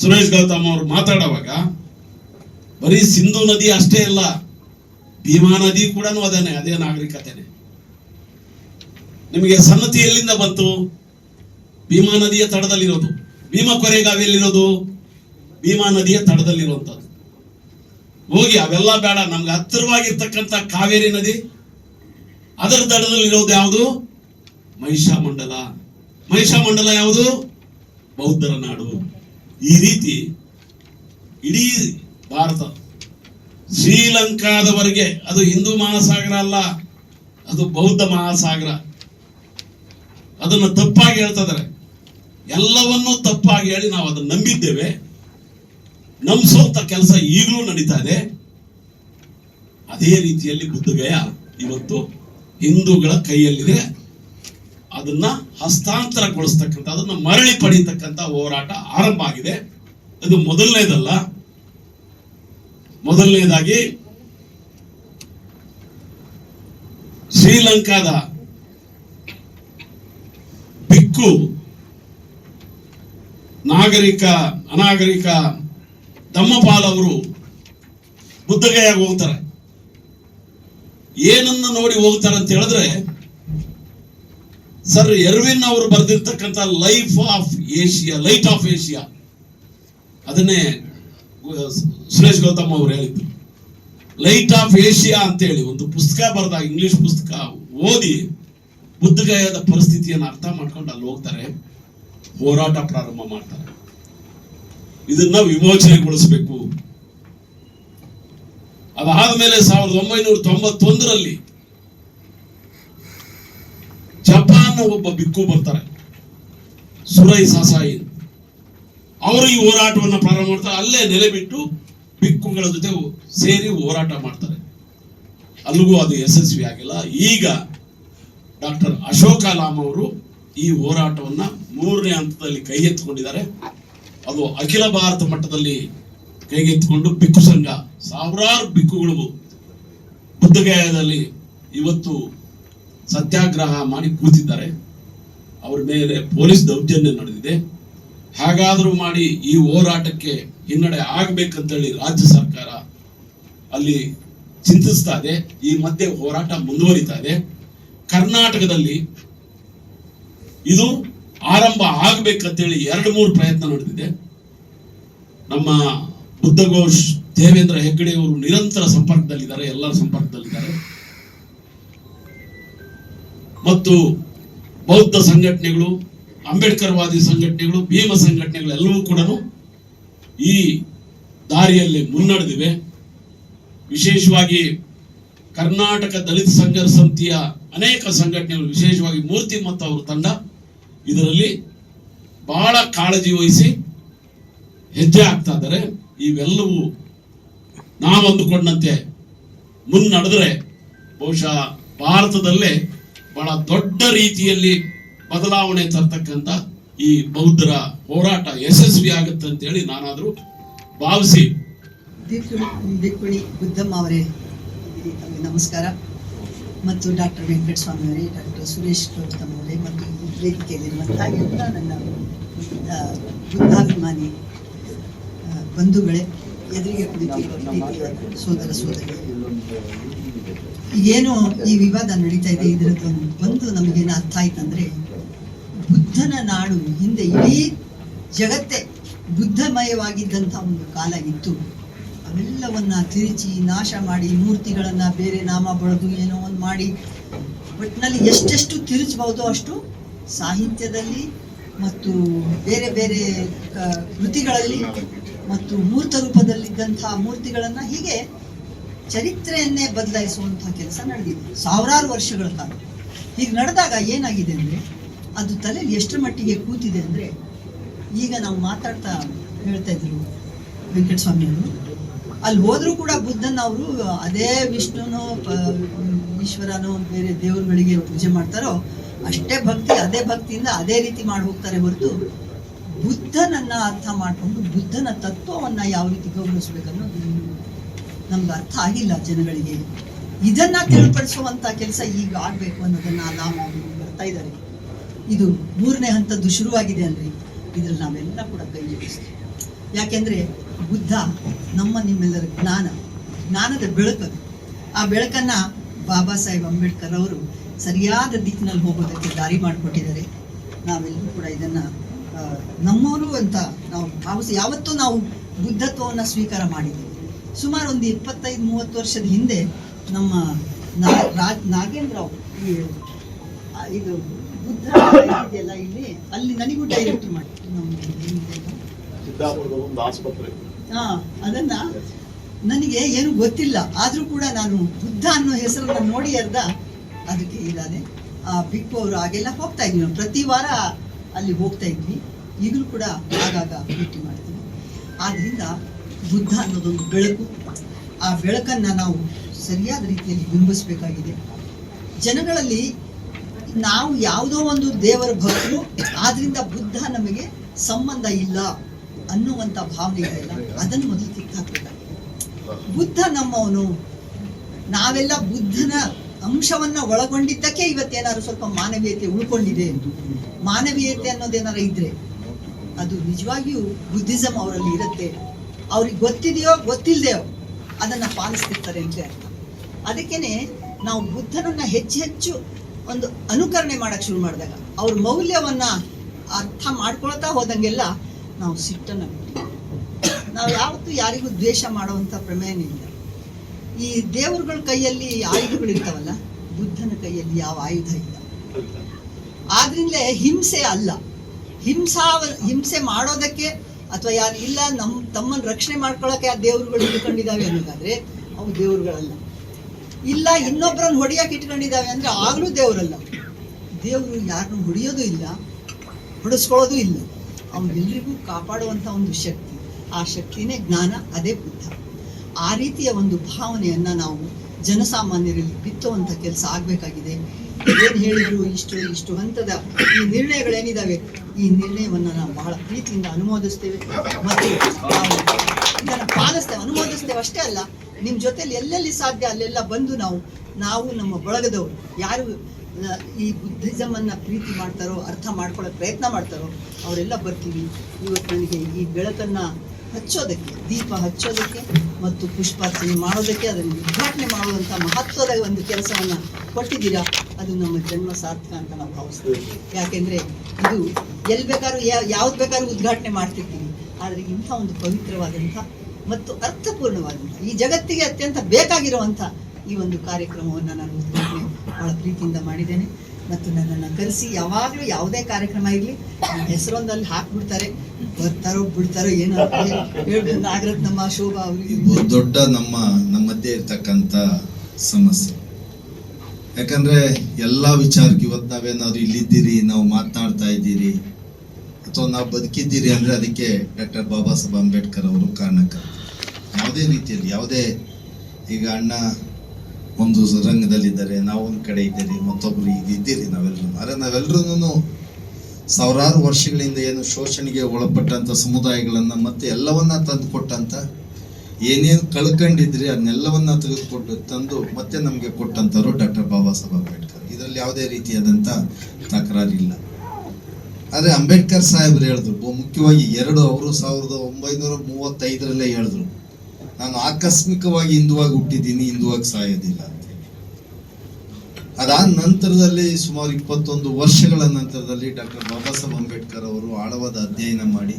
ಸುರೇಶ್ ಗೌತಮ್ ಅವರು ಮಾತಾಡುವಾಗ ಬರೀ ಸಿಂಧು ನದಿ ಅಷ್ಟೇ ಅಲ್ಲ, ಭೀಮಾ ನದಿ ಕೂಡ ಅದೇನೆ, ಅದೇ ನಾಗರಿಕತೆನೆ. ನಿಮಗೆ ಸನ್ನತಿ ಎಲ್ಲಿಂದ ಬಂತು? ಭೀಮಾ ನದಿಯ ತಡದಲ್ಲಿರೋದು. ಭೀಮಾ ಕೊರೆಗಾವಿಯಲ್ಲಿರೋದು. ಭೀಮಾ ನದಿಯ ತಡದಲ್ಲಿರುವಂಥದ್ದು ಹೋಗಿ ಅವೆಲ್ಲ ಬೇಡ. ನಮ್ಗೆ ಹತ್ತಿರವಾಗಿರ್ತಕ್ಕಂಥ ಕಾವೇರಿ ನದಿ, ಅದರ ದಡದಲ್ಲಿರೋದು ಯಾವುದು? ಮಹಿಷಾಮಂಡಲ. ಮಹಿಷಾಮಂಡಲ ಯಾವುದು? ಬೌದ್ಧರ ನಾಡು. ಈ ರೀತಿ ಇಡೀ ಭಾರತ ಶ್ರೀಲಂಕಾದವರೆಗೆ ಅದು ಹಿಂದೂ ಮಹಾಸಾಗರ ಅಲ್ಲ, ಅದು ಬೌದ್ಧ ಮಹಾಸಾಗರ. ಅದನ್ನು ತಪ್ಪಾಗಿ ಹೇಳ್ತಿದ್ದಾರೆ ಎಲ್ಲವನ್ನೂ ತಪ್ಪಾಗಿ ಹೇಳಿ ನಾವು ಅದನ್ನು ನಂಬಿದ್ದೇವೆ. ನಂಬಿಸುವಂತ ಕೆಲಸ ಈಗಲೂ ನಡೀತಾ ಇದೆ. ಅದೇ ರೀತಿಯಲ್ಲಿ ಬುದ್ಧಗಯ ಇವತ್ತು ಹಿಂದೂಗಳ ಕೈಯಲ್ಲಿದೆ. ಅದನ್ನ ಹಸ್ತಾಂತರಗೊಳಿಸ್ತಕ್ಕಂಥ ಅದನ್ನ ಮರಳಿ ಪಡೀತಕ್ಕಂಥ ಹೋರಾಟ ಆರಂಭ ಆಗಿದೆ. ಅದು ಮೊದಲನೇದಲ್ಲ. ಮೊದಲನೇದಾಗಿ ಶ್ರೀಲಂಕಾದ ಬಿಕ್ಕು ನಾಗರಿಕ ಅನಾಗರಿಕ ದಮ್ಮಪಾಲ್ ಅವರು ಬುದ್ಧಗಯಾಗ ಹೋಗ್ತಾರೆ. ಏನನ್ನ ನೋಡಿ ಹೋಗ್ತಾರೆ ಅಂತ ಹೇಳಿದ್ರೆ, ಸರ್ ಎರ್ವಿನ್ ಅವರು ಬರೆದಿರ್ತಕ್ಕಂಥ life of Asia light of Asia ಅದನ್ನೇ ಸುರೇಶ್ ಗೌತಮ್ ಅವರು ಹೇಳಿದ್ರು. ಲೈಟ್ ಆಫ್ ಏಷ್ಯಾ ಅಂತೇಳಿ ಒಂದು ಪುಸ್ತಕ ಬರೆದ ಇಂಗ್ಲಿಷ್ ಪುಸ್ತಕ ಓದಿ ಬುದ್ಧಗಯಾದ ಪರಿಸ್ಥಿತಿಯನ್ನು ಅರ್ಥ ಮಾಡ್ಕೊಂಡು ಅಲ್ಲಿ ಹೋಗ್ತಾರೆ. ಹೋರಾಟ ಪ್ರಾರಂಭ ಮಾಡ್ತಾರೆ. ಇದನ್ನ ವಿಮೋಚನೆಗೊಳಿಸಬೇಕು. ಅದಾದ್ಮೇಲೆ ಸಾವಿರದ ಒಂಬೈನೂರ ತೊಂಬತ್ತೊಂದರಲ್ಲಿ ಜಪಾನ್ ಒಬ್ಬ ಬಿಕ್ಕು ಬರ್ತಾರೆ. ಸುರೈ ಸಾಸಾಯಿ. ಅವರು ಈ ಹೋರಾಟವನ್ನು ಪ್ರಾರಂಭ ಮಾಡ್ತಾರೆ. ಅಲ್ಲೇ ನೆಲೆ ಬಿಟ್ಟು ಬಿಕ್ಕುಗಳ ಜೊತೆ ಸೇರಿ ಹೋರಾಟ ಮಾಡ್ತಾರೆ. ಅಲ್ಲಿಗೂ ಅದು ಯಶಸ್ವಿ ಆಗಿಲ್ಲ. ಈಗ ಡಾಕ್ಟರ್ ಅಶೋಕ ಲಾಮ್ ಅವರು ಈ ಹೋರಾಟವನ್ನ ಮೂರನೇ ಹಂತದಲ್ಲಿ ಕೈಗೆತ್ತಿಕೊಂಡಿದ್ದಾರೆ ಅದು ಅಖಿಲ ಭಾರತ ಮಟ್ಟದಲ್ಲಿ ಕೈಗೆತ್ತಿಕೊಂಡು ಬಿಕ್ಕು ಸಂಘ, ಸಾವಿರಾರು ಬಿಕ್ಕುಗಳು ಬುದ್ಧಗಯಾದಲ್ಲಿ ಇವತ್ತು ಸತ್ಯಾಗ್ರಹ ಮಾಡಿ ಕೂತಿದ್ದಾರೆ. ಅವ್ರ ಮೇಲೆ ಪೊಲೀಸ್ ದೌರ್ಜನ್ಯ ನಡೆದಿದೆ. ಹಾಗಾದರೂ ಮಾಡಿ ಈ ಹೋರಾಟಕ್ಕೆ ಹಿನ್ನಡೆ ಆಗ್ಬೇಕಂತೇಳಿ ರಾಜ್ಯ ಸರ್ಕಾರ ಅಲ್ಲಿ ಚಿಂತಿಸ್ತಾ ಇದೆ. ಈ ಮಧ್ಯೆ ಹೋರಾಟ ಮುಂದುವರಿತಾ ಇದೆ. ಕರ್ನಾಟಕದಲ್ಲಿ ಇದು ಆರಂಭ ಆಗ್ಬೇಕಂತೇಳಿ ಎರಡು ಮೂರು ಪ್ರಯತ್ನ ನಡೆದಿದೆ. ನಮ್ಮ ಬುದ್ಧಘೋಷ್ ದೇವೇಂದ್ರ ಹೆಗ್ಗಡೆ ಅವರು ನಿರಂತರ ಸಂಪರ್ಕದಲ್ಲಿದ್ದಾರೆ, ಎಲ್ಲರ ಸಂಪರ್ಕದಲ್ಲಿದ್ದಾರೆ. ಮತ್ತು ಬೌದ್ಧ ಸಂಘಟನೆಗಳು, ಅಂಬೇಡ್ಕರ್ವಾದಿ ಸಂಘಟನೆಗಳು, ಭೀಮ ಸಂಘಟನೆಗಳು ಎಲ್ಲವೂ ಕೂಡ ಈ ದಾರಿಯಲ್ಲಿ ಮುನ್ನಡೆದಿವೆ. ವಿಶೇಷವಾಗಿ ಕರ್ನಾಟಕ ದಲಿತ ಸಂಘರ್ಷ ಸಮಿತಿಯ ಅನೇಕ ಸಂಘಟನೆಗಳು ವಿಶೇಷವಾಗಿ ಮೂರ್ತಿ ಮತ್ತು ಅವರ ತಂಡ ಇದರಲ್ಲಿ ಬಹಳ ಕಾಳಜಿ ವಹಿಸಿ ಹೆಜ್ಜೆ ಆಗ್ತಾ ಇದ್ದಾರೆ. ಇವೆಲ್ಲವೂ ನಾವು ಅಂದುಕೊಂಡಂತೆ ಮುನ್ನಡೆದ್ರೆ ಬಹುಶಃ ಭಾರತದಲ್ಲೇ ಬಹಳ ದೊಡ್ಡ ರೀತಿಯಲ್ಲಿ ಬದಲಾವಣೆ ತರ್ತಕ್ಕಂಥ ಈ ಬೌದ್ಧರ ಹೋರಾಟ ಯಶಸ್ವಿ ಆಗುತ್ತೆ ಅಂತೇಳಿ ನಾನಾದರೂ ಭಾವಿಸಿ. ಬುದ್ಧಮ್ಮ ಅವರೇ, ನಮಸ್ಕಾರ. ಮತ್ತು ಡಾಕ್ಟರ್ ವೆಂಕಟಸ್ವಾಮಿ ಅವರೇ ಡಾಕ್ಟರ್ ಸುರೇಶ್ ಗೌತಮ್ ಅವರೇ ಮತ್ತು ವೇದಿಕೆಯಲ್ಲಿರುವಂತಹ ಎಲ್ಲ ನನ್ನ ಬುದ್ಧಾಭಿಮಾನಿ ಬಂಧುಗಳೇ ಎದುರಿಗೆ ಕುಳಿತಿರುವ ಸೋದರ ಸೋದರಿ. ಏನು ಈ ವಿವಾದ ನಡೀತಾ ಇದೆ ಇದರದ್ದು ಒಂದು ನಮಗೇನು ಅರ್ಥ ಆಯ್ತಂದ್ರೆ ಬುದ್ಧನ ನಾಡು ಹಿಂದೆ ಇಡೀ ಜಗತ್ತೇ ಬುದ್ಧಮಯವಾಗಿದ್ದಂಥ ಒಂದು ಕಾಲ ಇತ್ತು. ಅವೆಲ್ಲವನ್ನ ತಿರುಚಿ ನಾಶ ಮಾಡಿ, ಮೂರ್ತಿಗಳನ್ನ ಬೇರೆ ನಾಮ ಬಳದು ಏನೋ ಒಂದು ಮಾಡಿ ಒಟ್ಟಿನಲ್ಲಿ ಎಷ್ಟೆಷ್ಟು ತಿರುಚಬಹುದು ಅಷ್ಟು ಸಾಹಿತ್ಯದಲ್ಲಿ ಮತ್ತು ಬೇರೆ ಬೇರೆ ಕೃತಿಗಳಲ್ಲಿ ಮತ್ತು ಮೂರ್ತ ರೂಪದಲ್ಲಿದ್ದಂತಹ ಮೂರ್ತಿಗಳನ್ನು ಹೀಗೆ ಚರಿತ್ರೆಯನ್ನೇ ಬದಲಾಯಿಸುವಂತಹ ಕೆಲಸ ನಡೆದಿದೆ. ಸಾವಿರಾರು ವರ್ಷಗಳ ಕಾಲ. ಹೀಗೆ ನಡೆದಾಗ ಏನಾಗಿದೆ ಅಂದರೆ, ಅದು ತಲೆಯಲ್ಲಿ ಎಷ್ಟರ ಮಟ್ಟಿಗೆ ಕೂತಿದೆ ಅಂದ್ರೆ, ಈಗ ನಾವು ಮಾತಾಡ್ತಾ ಹೇಳ್ತಾ ಇದ್ರು ವೆಂಕಟಸ್ವಾಮಿ ಅವರು. ಅಲ್ಲಿ ಹೋದರೂ ಕೂಡ ಬುದ್ಧನ ಅವರು ಅದೇ ವಿಷ್ಣುನೋ ಈಶ್ವರನೋ, ಬೇರೆ ದೇವರುಗಳಿಗೆ ಪೂಜೆ ಮಾಡ್ತಾರೋ ಅಷ್ಟೇ ಭಕ್ತಿ, ಅದೇ ಭಕ್ತಿಯಿಂದ ಅದೇ ರೀತಿ ಮಾಡಿ ಹೋಗ್ತಾರೆ ಹೊರತು ಬುದ್ಧನನ್ನ ಅರ್ಥ ಮಾಡ್ಕೊಂಡು ಬುದ್ಧನ ತತ್ವವನ್ನ ಯಾವ ರೀತಿ ಗೌರವಿಸ್ಬೇಕನ್ನೋದು ನಮ್ಗೆ ಅರ್ಥ ಆಗಿಲ್ಲ ಜನಗಳಿಗೆ. ಇದನ್ನ ತಿಳಿಪಡಿಸುವಂತ ಕೆಲಸ ಈಗ ಆಗ್ಬೇಕು ಅನ್ನೋದನ್ನ ನಾವು ಬರ್ತಾ ಇದ್ದಾರೆ. ಇದು ಮೂರನೇ ಹಂತದ್ದು ಶುರುವಾಗಿದೆ ಅಲ್ರಿ ಇದ್ರಲ್ಲಿ ನಾವೆಲ್ಲ ಕೂಡ ಕೈ ಜೋಡಿಸ್ತೀವಿ. ಯಾಕೆಂದ್ರೆ ಬುದ್ಧ ನಮ್ಮ ನಿಮ್ಮೆಲ್ಲರ ಜ್ಞಾನ, ಜ್ಞಾನದ ಬೆಳಕದು ಆ ಬೆಳಕನ್ನ ಬಾಬಾ ಸಾಹೇಬ್ ಅಂಬೇಡ್ಕರ್ ಅವರು ಸರಿಯಾದ ದಿಕ್ಕಿನಲ್ಲಿ ಹೋಗೋದಕ್ಕೆ ದಾರಿ ಮಾಡಿಕೊಟ್ಟಿದ್ದಾರೆ. ನಾವೆಲ್ಲರೂ ಕೂಡ ಇದನ್ನ ನಮ್ಮವರು ಅಂತ ನಾವು ಭಾವಿಸಿ ಯಾವತ್ತೂ ನಾವು ಬುದ್ಧತ್ವವನ್ನು ಸ್ವೀಕಾರ ಮಾಡಿದ್ದೀವಿ ಸುಮಾರು ಒಂದು ಇಪ್ಪತ್ತೈದು ಮೂವತ್ತು ವರ್ಷದ ಹಿಂದೆ ನಮ್ಮ ರಾಜ್ ನಾಗೇಂದ್ರ ಅವರು ಈ ಆ, ಇದು ಬುದ್ಧ ಇದೆಯಲ್ಲ ಇಲ್ಲಿ ಅಲ್ಲಿ ನನಗೂ ಡೈರೆಕ್ಟ್ ಮಾಡಿ ನಮ್ಮ ಆಸ್ಪತ್ರೆ. ಹಾ ಅದನ್ನ ನನಗೆ ಏನು ಗೊತ್ತಿಲ್ಲ. ಆದ್ರೂ ಕೂಡ ನಾನು ಬುದ್ಧ ಅನ್ನೋ ಹೆಸರನ್ನ ನೋಡಿ ಅರ್ಧ ಅದಕ್ಕೆ ಇದ್ದಾನೆ ಆ ಬಿಕ್ಕು ಅವರು ಹಾಗೆಲ್ಲ ಹೋಗ್ತಾ ಇದ್ವಿ ನಾವು. ಪ್ರತಿ ವಾರ ಅಲ್ಲಿ ಹೋಗ್ತಾ ಇದ್ವಿ. ಈಗಲೂ ಕೂಡ ಆಗಾಗ ಭೇಟಿ ಮಾಡ್ತೀವಿ. ಆದ್ದರಿಂದ ಬುದ್ಧ ಅನ್ನೋದೊಂದು ಬೆಳಕು. ಆ ಬೆಳಕನ್ನ ನಾವು ಸರಿಯಾದ ರೀತಿಯಲ್ಲಿ ಬಿಂಬಿಸಬೇಕಾಗಿದೆ. ಜನಗಳಲ್ಲಿ ನಾವು ಯಾವುದೋ ಒಂದು ದೇವರ ಭಕ್ತರು, ಆದ್ರಿಂದ ಬುದ್ಧ ನಮಗೆ ಸಂಬಂಧ ಇಲ್ಲ ಅನ್ನುವಂಥ ಭಾವನೆ ಇದೆಯಲ್ಲ ಅದನ್ನು ಮೊದಲು ಕಿತ್ತಾಕ್ಬೇಕಾಗಿದೆ ಬುದ್ಧ ನಮ್ಮವನು. ನಾವೆಲ್ಲ ಬುದ್ಧನ ಅಂಶವನ್ನ ಒಳಗೊಂಡಿದ್ದಕ್ಕೆ ಇವತ್ತೇನಾದ್ರು ಸ್ವಲ್ಪ ಮಾನವೀಯತೆ ಉಳ್ಕೊಂಡಿದೆ ಮಾನವೀಯತೆ ಅನ್ನೋದೇನಾರ ಇದ್ರೆ ಅದು ನಿಜವಾಗಿಯೂ ಬುದ್ಧಿಸಮ್ ಅವರಲ್ಲಿ ಇರುತ್ತೆ. ಅವ್ರಿಗೆ ಗೊತ್ತಿದೆಯೋ ಗೊತ್ತಿಲ್ಲದೆಯೋ ಅದನ್ನ ಪಾಲಿಸ್ತಿರ್ತಾರೆ ಅಂತ ಅರ್ಥ. ಅದಕ್ಕೇನೆ ನಾವು ಬುದ್ಧನನ್ನ ಹೆಚ್ಚು ಹೆಚ್ಚು ಒಂದು ಅನುಕರಣೆ ಮಾಡಕ್ ಶುರು ಮಾಡಿದಾಗ ಅವ್ರ ಮೌಲ್ಯವನ್ನ ಅರ್ಥ ಮಾಡ್ಕೊಳ್ತಾ ಹೋದಂಗೆಲ್ಲ ನಾವು ಸಿಟ್ಟನ್ನ ನಾವು ಯಾವತ್ತೂ ಯಾರಿಗೂ ದ್ವೇಷ ಮಾಡುವಂತ ಪ್ರಮೇಯನೇ ಇಲ್ಲ ಈ ದೇವರುಗಳ ಕೈಯಲ್ಲಿ ಆಯುಧಗಳು ಇರ್ತಾವಲ್ಲ, ಬುದ್ಧನ ಕೈಯಲ್ಲಿ ಯಾವ ಆಯುಧ ಇಲ್ಲ. ಆದ್ರಿಂದಲೇ ಹಿಂಸೆ ಅಲ್ಲ. ಹಿಂಸಾ ಹಿಂಸೆ ಮಾಡೋದಕ್ಕೆ ಅಥವಾ ಯಾರು ಇಲ್ಲ ನಮ್ಮ ತಮ್ಮನ್ನು ರಕ್ಷಣೆ ಮಾಡ್ಕೊಳ್ಳೋಕೆ ಆ ದೇವರುಗಳು ಇಟ್ಕೊಂಡಿದ್ದಾವೆ ಅನ್ನೋದಾದ್ರೆ ಅವು ದೇವರುಗಳಲ್ಲ. ಇಲ್ಲ, ಇನ್ನೊಬ್ಬರನ್ನು ಹೊಡಿಯಕ್ಕೆ ಇಟ್ಕೊಂಡಿದ್ದಾವೆ ಅಂದ್ರೆ ಆಗಲೂ ದೇವರಲ್ಲ. ದೇವರು ಯಾರನ್ನು ಹೊಡೆಯೋದು ಇಲ್ಲ, ಹೊಡಿಸ್ಕೊಳ್ಳೋದು ಇಲ್ಲ. ಅವನು ಎಲ್ರಿಗೂ ಕಾಪಾಡುವಂಥ ಒಂದು ಶಕ್ತಿ. ಆ ಶಕ್ತಿನೇ ಜ್ಞಾನ, ಅದೇ ಬುದ್ಧ. ಆ ರೀತಿಯ ಒಂದು ಭಾವನೆಯನ್ನ ನಾವು ಜನಸಾಮಾನ್ಯರಲ್ಲಿ ಬಿತ್ತುವಂಥ ಕೆಲಸ ಆಗಬೇಕಾಗಿದೆ. ಏನು ಹೇಳಿದ್ರು ಇಷ್ಟು ಇಷ್ಟು ಹಂತದ ಈ ನಿರ್ಣಯಗಳೇನಿದಾವೆ, ಈ ನಿರ್ಣಯವನ್ನ ನಾವು ಬಹಳ ಪ್ರೀತಿಯಿಂದ ಅನುಮೋದಿಸ್ತೇವೆ. ಮತ್ತು ಇದನ್ನು ಪಾಲಿಸ್ತೇವೆ ಅನುಮೋದಿಸ್ತೇವೆ ಅಷ್ಟೇ ಅಲ್ಲ ನಿಮ್ಮ ಜೊತೆಲಿ ಎಲ್ಲೆಲ್ಲಿ ಸಾಧ್ಯ ಅಲ್ಲೆಲ್ಲ ಬಂದು ನಾವು ನಾವು ನಮ್ಮ ಬಳಗದವರು, ಯಾರು ಈ ಬುದ್ಧಿಸಮ್ ಅನ್ನ ಪ್ರೀತಿ ಮಾಡ್ತಾರೋ, ಅರ್ಥ ಮಾಡ್ಕೊಳ್ಳೋಕೆ ಪ್ರಯತ್ನ ಮಾಡ್ತಾರೋ, ಅವರೆಲ್ಲ ಬರ್ತೀವಿ. ಇವತ್ತು ನನಗೆ ಈ ಬೆಳಕನ್ನ ಹಚ್ಚೋದಕ್ಕೆ, ದೀಪ ಹಚ್ಚೋದಕ್ಕೆ ಮತ್ತು ಪುಷ್ಪಾರ್ಚನೆ ಮಾಡೋದಕ್ಕೆ, ಅದನ್ನು ಉದ್ಘಾಟನೆ ಮಾಡುವಂಥ ಮಹತ್ವದ ಒಂದು ಕೆಲಸವನ್ನು ಕೊಟ್ಟಿದ್ದೀರಾ, ಅದು ನಮ್ಮ ಜನ್ಮ ಸಾರ್ಥಕ ಅಂತ ನಾವು ಭಾವಿಸ್ತೀವಿ. ಯಾಕೆಂದರೆ ಇದು ಎಲ್ಲಿ ಬೇಕಾದ್ರೂ ಯಾವ್ದು ಬೇಕಾದ್ರೂ ಉದ್ಘಾಟನೆ ಮಾಡ್ತಿರ್ತೀವಿ ಆದರೆ ಇಂಥ ಒಂದು ಪವಿತ್ರವಾದಂಥ ಮತ್ತು ಅರ್ಥಪೂರ್ಣವಾದಂಥ, ಈ ಜಗತ್ತಿಗೆ ಅತ್ಯಂತ ಬೇಕಾಗಿರುವಂಥ ಈ ಒಂದು ಕಾರ್ಯಕ್ರಮವನ್ನು ನಾನು ಉದ್ಘಾಟನೆ ಬಹಳ ಪ್ರೀತಿಯಿಂದ ಮಾಡಿದ್ದೇನೆ. ಮತ್ತು ನನ್ನನ್ನು ಕರೆಸಿ ಯಾವಾಗಲೂ ಯಾವುದೇ ಕಾರ್ಯಕ್ರಮ ಇರಲಿ, ನನ್ನ ಹೆಸರೊಂದಲ್ಲಿ ಹಾಕ್ಬಿಡ್ತಾರೆ. ಬರ್ತಾರೋ ಬಿಡ್ತಾರೋ ಏನೋ ಅಂತ ಹೇಳಿ ಹೇಳ್ಬಿಟ್ಟು ನಾಗರತ್ನಮ್ಮ ಶೋಭಾ ಅವರಿಗೆ ದೊಡ್ಡ ನಮ್ಮ ನಮ್ಮ ಮಧ್ಯೆ ಇರ್ತಕ್ಕಂಥ ಸಮಸ್ಯೆ. ಯಾಕಂದ್ರೆ ಎಲ್ಲಾ ವಿಚಾರಕ್ಕೆ ಇವತ್ತು ನಾವೇನಾದ್ರು ಇಲ್ಲಿದ್ದೀರಿ, ನಾವು ಮಾತನಾಡ್ತಾ ಇದ್ದೀರಿ, ಅಥವಾ ನಾವು ಬದುಕಿದ್ದೀರಿ ಅಂದ್ರೆ ಅದಕ್ಕೆ ಡಾಕ್ಟರ್ ಬಾಬಾ ಸಾಹೇಬ್ ಅಂಬೇಡ್ಕರ್ ಅವರು ಕಾರಣಕ್ಕ ಯಾವುದೇ ರೀತಿಯಲ್ಲಿ, ಯಾವುದೇ ಈಗ ಅಣ್ಣ ಒಂದು ರಂಗದಲ್ಲಿದ್ದಾರೆ ನಾವು ಒಂದು ಕಡೆ ಇದ್ದೀರಿ ಮತ್ತೊಬ್ಬರು ಈಗ ಇದ್ದೀರಿ ನಾವೆಲ್ಲರೂ. ಆದರೆ ನಾವೆಲ್ಲರೂ ಸಾವಿರಾರು ವರ್ಷಗಳಿಂದ ಏನು ಶೋಷಣೆಗೆ ಒಳಪಟ್ಟಂತ ಸಮುದಾಯಗಳನ್ನ ಮತ್ತೆ ಎಲ್ಲವನ್ನ ತಂದು ಕೊಟ್ಟಂಥ ಏನೇನು ಕಳ್ಕೊಂಡಿದ್ರಿ ಅದನ್ನೆಲ್ಲವನ್ನ ತೆಗೆದುಕೊಂಡು ತಂದು ಮತ್ತೆ ನಮಗೆ ಕೊಟ್ಟಂಥವ್ರು ಡಾಕ್ಟರ್ ಬಾಬಾ ಸಾಹೇಬ್ ಅಂಬೇಡ್ಕರ್. ಇದರಲ್ಲಿ ಯಾವುದೇ ರೀತಿಯಾದಂಥ ತಕರಾರಿಲ್ಲ. ಆದರೆ ಅಂಬೇಡ್ಕರ್ ಸಾಹೇಬ್ರು ಹೇಳಿದ್ರು ಮುಖ್ಯವಾಗಿ ಎರಡು ಅವರು ಸಾವಿರದ ಒಂಬೈನೂರ ಮೂವತ್ತೈದರಲ್ಲೇ ಹೇಳಿದ್ರು. ನಾನು ಆಕಸ್ಮಿಕವಾಗಿ ಹಿಂದುವಾಗಿ ಹುಟ್ಟಿದ್ದೀನಿ, ಹಿಂದುವಾಗಿ ಸಾಯೋದಿಲ್ಲ ಅಂತ ಹೇಳಿ. ಅದಾದ ನಂತರದಲ್ಲಿ ಸುಮಾರು ಇಪ್ಪತ್ತೊಂದು ವರ್ಷಗಳ ನಂತರದಲ್ಲಿ ಡಾಕ್ಟರ್ ಬಾಬಾ ಸಾಹೇಬ್ ಅಂಬೇಡ್ಕರ್ ಅವರು ಆಳವಾದ ಅಧ್ಯಯನ ಮಾಡಿ,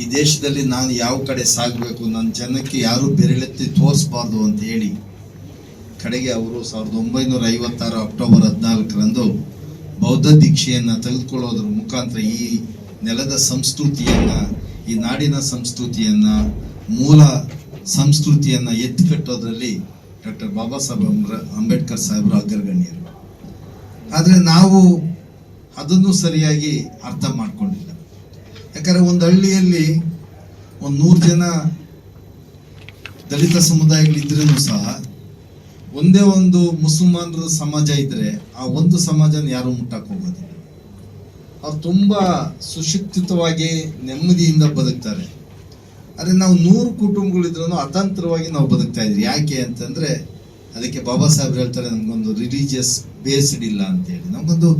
ಈ ದೇಶದಲ್ಲಿ ನಾನು ಯಾವ ಕಡೆ ಸಾಗಬೇಕು, ನನ್ನ ಜನಕ್ಕೆ ಯಾರು ಬೆರಳೆತ್ತಿ ತೋರಿಸಬಾರ್ದು ಅಂತ ಹೇಳಿ, ಕಡೆಗೆ ಅವರು ಸಾವಿರದ ಒಂಬೈನೂರ ಐವತ್ತಾರು ಅಕ್ಟೋಬರ್ ಹದಿನಾಲ್ಕರಂದು ಬೌದ್ಧ ದೀಕ್ಷೆಯನ್ನು ತೆಗೆದುಕೊಳ್ಳೋದ್ರ ಮುಖಾಂತರ ಈ ನೆಲದ ಸಂಸ್ಕೃತಿಯನ್ನು, ಈ ನಾಡಿನ ಸಂಸ್ಕೃತಿಯನ್ನ ಮೂಲ ಸಂಸ್ಕೃತಿಯನ್ನು ಎತ್ತಿಕಟ್ಟೋದ್ರಲ್ಲಿ ಡಾಕ್ಟರ್ ಬಾಬಾ ಸಾಹೇಬ್ ಅಂಬೇಡ್ಕರ್ ಸಾಹೇಬರು ಅಗ್ರಗಣ್ಯರು. ಆದರೆ ನಾವು ಅದನ್ನು ಸರಿಯಾಗಿ ಅರ್ಥ ಮಾಡಿಕೊಂಡಿಲ್ಲ. ಯಾಕಂದರೆ ಒಂದು ಹಳ್ಳಿಯಲ್ಲಿ ಒಂದು ನೂರು ಜನ ದಲಿತ ಸಮುದಾಯಗಳಿದ್ರೂ ಸಹ ಒಂದೇ ಒಂದು ಮುಸಲ್ಮಾನರ ಸಮಾಜ ಇದ್ದರೆ ಆ ಒಂದು ಸಮಾಜನ ಯಾರು ಮುಟ್ಟಕ್ಕೆ ಹೋಗೋದಿಲ್ಲ. ಅವ್ರು ತುಂಬ ಸುಶಿಕ್ಷಿತವಾಗಿ ನೆಮ್ಮದಿಯಿಂದ ಬದುಕ್ತಾರೆ. ಆದ್ರೆ ನಾವು ನೂರು ಕುಟುಂಬಗಳಿದ್ರೂ ಅತಂತ್ರವಾಗಿ ನಾವು ಬದುಕ್ತಾ ಇದ್ವಿ. ಯಾಕೆ ಅಂತಂದರೆ ಅದಕ್ಕೆ ಬಾಬಾ ಸಾಹೇಬ್ ಹೇಳ್ತಾರೆ, ನಮಗೊಂದು ರಿಲಿಜಿಯಸ್ ಬೇಸ್ಡ್ ಇಲ್ಲ ಅಂತ ಹೇಳಿ ನಮ್ಗೊಂದು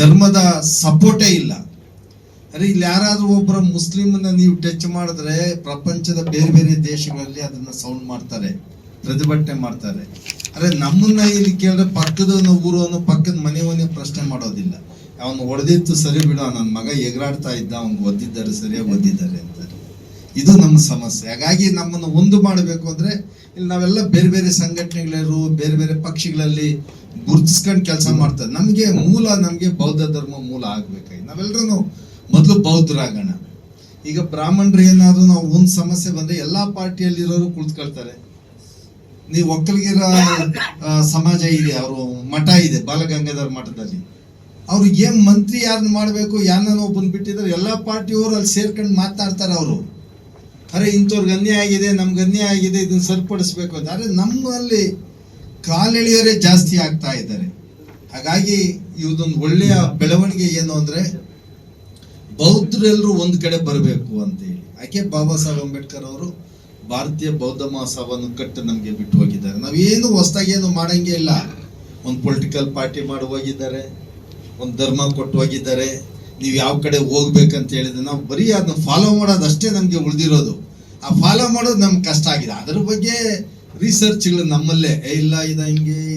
ಧರ್ಮದ ಸಪೋರ್ಟೇ ಇಲ್ಲ. ಅರೆ ಇಲ್ಲಿ ಯಾರಾದರೂ ಒಬ್ಬರ ಮುಸ್ಲಿಮನ್ನ ನೀವು ಟಚ್ ಮಾಡಿದ್ರೆ ಪ್ರಪಂಚದ ಬೇರೆ ಬೇರೆ ದೇಶಗಳಲ್ಲಿ ಅದನ್ನು ಸೌಂಡ್ ಮಾಡ್ತಾರೆ, ಪ್ರತಿಭಟನೆ ಮಾಡ್ತಾರೆ. ಅರೆ ನಮ್ಮನ್ನ ಇಲ್ಲಿ ಕೇಳಿದ್ರೆ ಪಕ್ಕದ ಊರವನು ಪಕ್ಕದ ಮನೆಯವನ್ನೇ ಪ್ರಶ್ನೆ ಮಾಡೋದಿಲ್ಲ. ಅವನು ಹೊಡೆದಿತ್ತು ಸರಿ ಬಿಡು, ನನ್ನ ಮಗ ಎಗರಾಡ್ತಾ ಇದ್ದ ಅವ್ನಿಗೆ ಒದ್ದಿದ್ದಾರೆ, ಸರಿಯಾಗಿ ಒದ್ದಿದ್ದಾರೆ ಅಂತಾರೆ ಇದು ನಮ್ಮ ಸಮಸ್ಯೆ. ಹಾಗಾಗಿ ನಮ್ಮನ್ನು ಒಂದು ಮಾಡಬೇಕು ಅಂದ್ರೆ ಇಲ್ಲಿ ನಾವೆಲ್ಲ ಬೇರೆ ಬೇರೆ ಸಂಘಟನೆಗಳರು, ಬೇರೆ ಬೇರೆ ಪಕ್ಷಗಳಲ್ಲಿ ಗುರುತಿಸ್ಕೊಂಡು ಕೆಲಸ ಮಾಡ್ತಾರೆ ನಮಗೆ ಮೂಲ, ನಮಗೆ ಬೌದ್ಧ ಧರ್ಮ ಮೂಲ ಆಗ್ಬೇಕಾಗಿ ನಾವೆಲ್ಲರೂ ಮೊದಲು ಬೌದ್ಧರಾಗೋಣ. ಈಗ ಬ್ರಾಹ್ಮಣರು ಏನಾದರೂ ನಾವು ಒಂದು ಸಮಸ್ಯೆ ಬಂದರೆ ಎಲ್ಲಾ ಪಾರ್ಟಿಯಲ್ಲಿರೋರು ಕುಳಿತುಕೊಳ್ತಾರೆ. ನೀವು ಒಕ್ಕಲಿಗಿರ ಸಮಾಜ ಇದೆ, ಅವರು ಮಠ ಇದೆ, ಬಾಲಗಂಗಾಧರ ಮಠದಲ್ಲಿ. ಅವ್ರು ಏನ್ ಮಂತ್ರಿ ಯಾರನ್ನ ಮಾಡಬೇಕು, ಯಾರನ್ನ ಒಬ್ಬನ್ ಬಿಟ್ಟಿದ್ದಾರೆ, ಎಲ್ಲಾ ಪಾರ್ಟಿಯವರು ಅಲ್ಲಿ ಸೇರ್ಕೊಂಡು ಮಾತಾಡ್ತಾರೆ ಅವರು. ಅರೆ, ಇಂಥವ್ರಿಗೆ ಅನ್ಯಾಯ ಆಗಿದೆ, ನಮ್ಗೆ ಅನ್ಯಾಯ ಆಗಿದೆ, ಇದನ್ನ ಸರಿಪಡಿಸ್ಬೇಕು ಆದ್ರೆ ನಮ್ಮಲ್ಲಿ ಕಾಲೆಳೆಯೋರೇ ಜಾಸ್ತಿ ಆಗ್ತಾ ಇದ್ದಾರೆ. ಹಾಗಾಗಿ ಇದೊಂದು ಒಳ್ಳೆಯ ಬೆಳವಣಿಗೆ ಏನು ಅಂದ್ರೆ ಬೌದ್ಧರೆಲ್ಲರೂ ಒಂದು ಕಡೆ ಬರಬೇಕು ಅಂತ ಹೇಳಿ ಯಾಕೆ ಬಾಬಾ ಸಾಹೇಬ್ ಅಂಬೇಡ್ಕರ್ ಅವರು ಭಾರತೀಯ ಬೌದ್ಧ ಮಹಾಸಭಾವನ್ನು ಕಟ್ಟು ನಮಗೆ ಬಿಟ್ಟು ಹೋಗಿದ್ದಾರೆ. ನಾವೇನು ಹೊಸದಾಗಿ ಏನು ಮಾಡೋಂಗೇ ಇಲ್ಲ. ಒಂದು ಪೊಲಿಟಿಕಲ್ ಪಾರ್ಟಿ ಮಾಡಿ ಹೋಗಿದ್ದಾರೆ ಒಂದು ಧರ್ಮ ಕೊಟ್ಟು ಹೋಗಿದ್ದಾರೆ. ನೀವು ಯಾವ ಕಡೆ ಹೋಗ್ಬೇಕಂತ ಹೇಳಿದ್ರೆ ನಾವು ಬರೀ ಅದನ್ನ ಫಾಲೋ ಮಾಡೋದು ಅಷ್ಟೇ ನಮ್ಗೆ ಉಳಿದಿರೋದು. ಆ ಫಾಲೋ ಮಾಡೋದು ನಮ್ಗೆ ಕಷ್ಟ ಆಗಿದೆ. ಅದ್ರ ಬಗ್ಗೆ ರಿಸರ್ಚ್ಗಳು ನಮ್ಮಲ್ಲೇ. ಇಲ್ಲ, ಇದ ಹಿಂಗೆ.